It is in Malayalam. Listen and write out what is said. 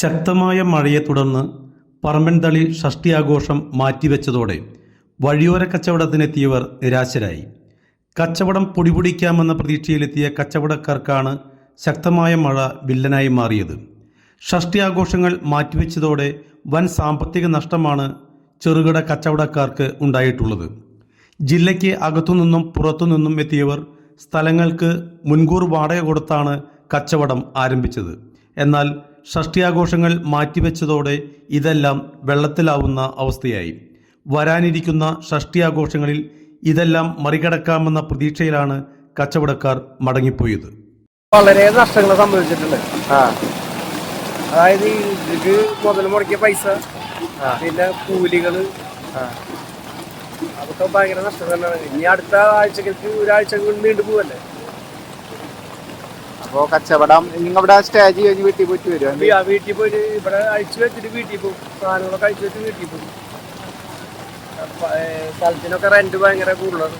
ശക്തമായ മഴയെ തുടർന്ന് പറമ്പൻതളി ഷഷ്ടിയാഘോഷം മാറ്റിവെച്ചതോടെ വഴിയോര കച്ചവടത്തിനെത്തിയവർ നിരാശരായി. കച്ചവടം പൊടിപൊടിക്കാമെന്ന പ്രതീക്ഷയിലെത്തിയ കച്ചവടക്കാർക്കാണ് ശക്തമായ മഴ വില്ലനായി മാറിയത്. ഷഷ്ടി ആഘോഷങ്ങൾ മാറ്റിവെച്ചതോടെ വൻ സാമ്പത്തിക നഷ്ടമാണ് ചെറുകിട കച്ചവടക്കാർക്ക് ഉണ്ടായിട്ടുള്ളത്. ജില്ലയ്ക്ക് അകത്തുനിന്നും പുറത്തുനിന്നും എത്തിയവർ സ്ഥലങ്ങൾക്ക് മുൻകൂർ വാടക കൊടുത്താണ് കച്ചവടം ആരംഭിച്ചത്. എന്നാൽ ഷഷ്ടിയാഘോഷങ്ങൾ മാറ്റിവെച്ചതോടെ ഇതെല്ലാം വെള്ളത്തിലാവുന്ന അവസ്ഥയായി. വരാനിരിക്കുന്ന ഷഷ്ടിയാഘോഷങ്ങളിൽ ഇതെല്ലാം മറികടക്കാമെന്ന പ്രതീക്ഷയിലാണ് കച്ചവടക്കാർ മടങ്ങിപ്പോയത്. വളരെ നഷ്ടങ്ങൾ സംഭവിച്ചിട്ടുണ്ട്. അതായത് ഇതിക്ക് മുതൽ മുടക്കിയ പൈസ പിന്നെ കൂലികൾ. അതൊക്കെ ഭയങ്കര നഷ്ടം തന്നെയാണ്. ഇനി അടുത്ത ആഴ്ചകൾക്ക് ഒരാഴ്ച നീണ്ടു പോവല്ലേ? അപ്പോ കച്ചവടം നിങ്ങൾ ഇവിടെ സ്റ്റേജ് കഴിഞ്ഞ് വീട്ടിൽ പോയിട്ട് വരും വീട്ടിൽ പോയിട്ട് ഇവിടെ അഴിച്ചു വെച്ചിട്ട് വീട്ടിൽ പോകും. സാധനങ്ങളൊക്കെ അഴിച്ചു വെച്ചിട്ട് വീട്ടിൽ പോകും. സ്ഥലത്തിനൊക്കെ റെന്റ് ഭയങ്കര കൂടുതലാണ്.